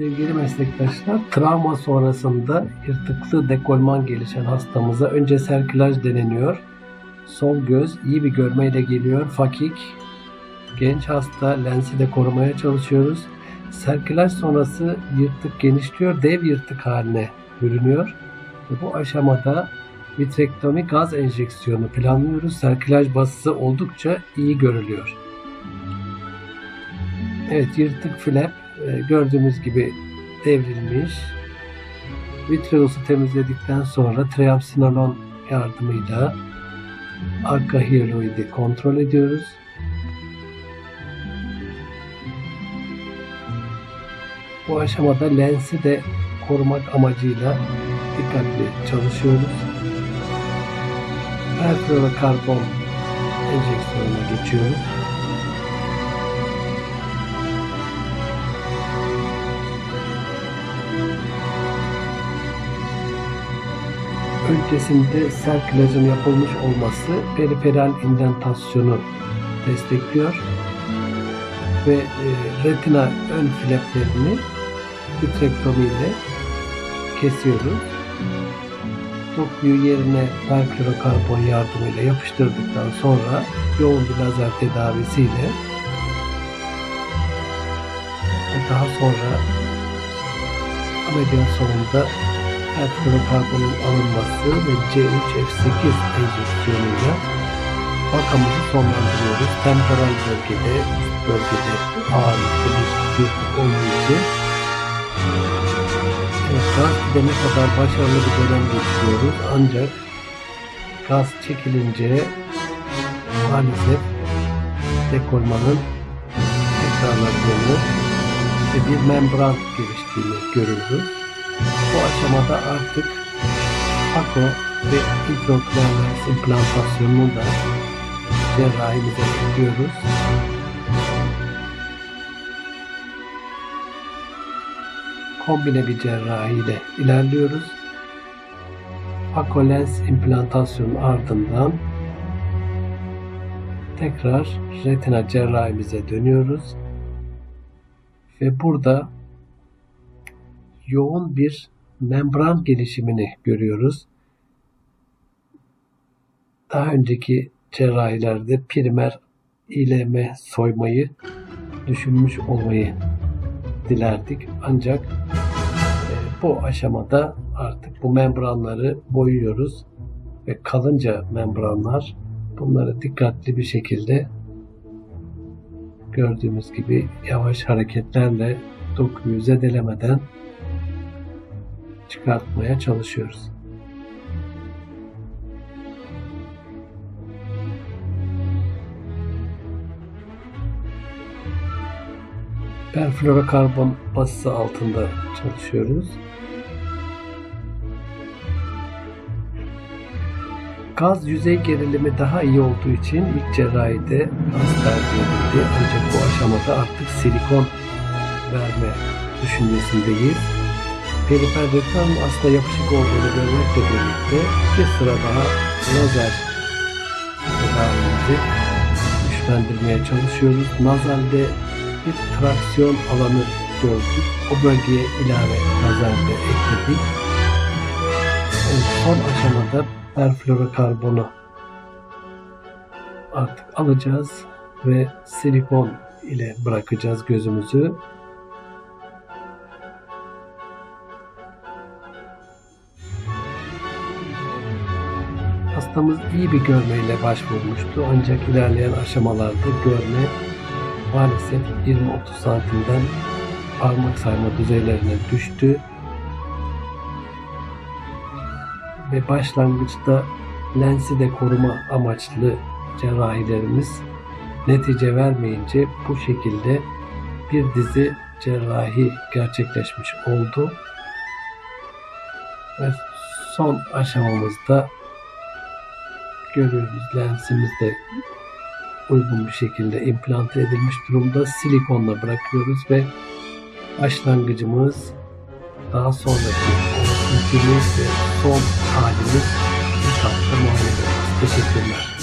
Sevgili meslektaşlar, travma sonrasında yırtıklı dekolman gelişen hastamıza önce serkülaj deneniyor. Sol göz iyi bir görmeyle geliyor. Fakik, genç hasta, lensi de korumaya çalışıyoruz. Serkülaj sonrası yırtık genişliyor, dev yırtık haline bürünüyor. Ve bu aşamada vitrektomi gaz enjeksiyonu planlıyoruz. Serkülaj basısı oldukça iyi görülüyor. Evet yırtık flap gördüğümüz gibi devrilmiş. Vitreosu temizledikten sonra triamcinolon yardımıyla arka hiyaloidi kontrol ediyoruz. Bu aşamada lensi de korumak amacıyla dikkatli çalışıyoruz. Perfluorokarbon enjeksiyonuna geçiyoruz. Öncesinde serkülajın yapılmış olması periferal indentasyonu destekliyor ve e, retina ön flaplerini vitrektomi ile kesiyoruz. Dokuyu yerine perfluorokarbon yardımıyla yapıştırdıktan sonra yoğun bir lazer tedavisiyle ve daha sonra ameliyat sonunda perfluorokarbonun alınması ve C3F8 enjeksiyonuyla vakamızı sonlandırıyoruz. Temporal bölgede, bölgede ağırlıklı bir yırtık olduğu için evet, gaz gidene kadar başarılı bir dönem geçiriyoruz. Ancak gaz çekilince maalesef dekolmanın tekrarladığını ve bir membran geliştiğini görüldü. Bu aşamada artık AKO ve lens implantasyonunu da cerrahimize ekliyoruz. Kombine bir cerrahi ile ilerliyoruz. AKO lens implantasyonun ardından tekrar retina cerrahimize dönüyoruz. Ve burada yoğun bir membran gelişimini görüyoruz. Daha önceki cerrahilerde primer ileme soymayı düşünmüş olmayı dilerdik. Ancak e, bu aşamada artık bu membranları boyuyoruz ve kalınca membranlar bunları dikkatli bir şekilde gördüğümüz gibi yavaş hareketlerle dokuyu zedelemeden çıkartmaya çalışıyoruz. Perfluorokarbon basısı altında çalışıyoruz. Gaz yüzey gerilimi daha iyi olduğu için ilk cerrahide gaz tercih. Ancak bu aşamada artık silikon verme düşüncesindeyiz. Perifer reklam aslında yapışık olduğunu görmekle birlikte bir sıra daha lazer tedavimizi güçlendirmeye çalışıyoruz. Nazalde bir traksiyon alanı gördük. O bölgeye ilave lazer de ekledik. Evet, son aşamada perfluorokarbonu artık alacağız ve silikon ile bırakacağız gözümüzü. Hastamız iyi bir görmeyle başvurmuştu ancak ilerleyen aşamalarda görme maalesef 20-30 santimden parmak sayma düzeylerine düştü. Ve başlangıçta lensi de koruma amaçlı cerrahilerimiz netice vermeyince bu şekilde bir dizi cerrahi gerçekleşmiş oldu. Ve son aşamamızda görüyoruz. Lensimiz de uygun bir şekilde implante edilmiş durumda. Silikonla bırakıyoruz ve başlangıcımız daha sonraki oluşumumuz ve son halimiz. Bu tatlı muayene Teşekkürler.